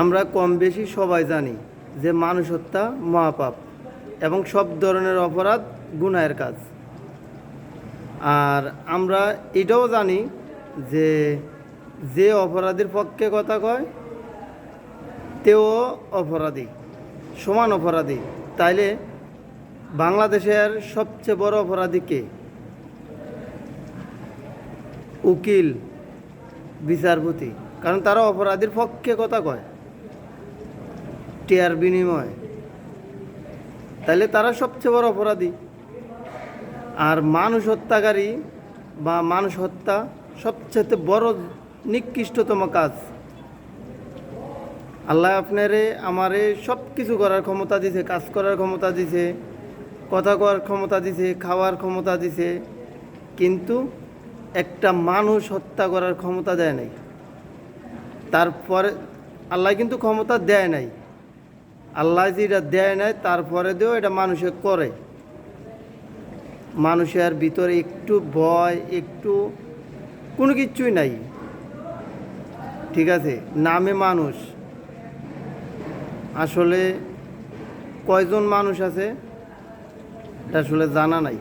আমরা কম বেশি সবাই জানি যে মানুষ হত্যা মহাপাপ এবং সব ধরনের অপরাধ গুনাহের কাজ। আর আমরা এটাও জানি যে যে অপরাধীর পক্ষে কথা কয়, তেও অপরাধী, সমান অপরাধী। তাইলে বাংলাদেশের সবচেয়ে বড় অপরাধী কে? উকিল, বিচারপতি। কারণ তারা অপরাধীর পক্ষে কথা কয়। টিয়ার বিনিময়। তাহলে তারা সবচেয়ে বড় অপরাধী। আর মানুষ হত্যাকারী বা মানুষ হত্যা সবচেয়ে বড় নিকৃষ্টতম কাজ। আল্লাহ আপনারে, আমারে সব কিছু করার ক্ষমতা দিছে, কাজ করার ক্ষমতা দিছে, কথা কওয়ার ক্ষমতা দিছে, খাওয়ার ক্ষমতা দিছে। কিন্তু একটা মানুষ হত্যা করার ক্ষমতা দেয় নাই। তারপরে আল্লাহ কিন্তু ক্ষমতা দেয় নাই। আল্লাহ যেটা দেয় নাই, তারপরে দিয়েও এটা মানুষে করে। মানুষের ভিতরে একটু ভয়, একটু কোনো কিচ্ছুই নাই। ঠিক আছে? নামে মানুষ। আসলে কয়জন মানুষ আছে? এটা আসলে জানা নাই।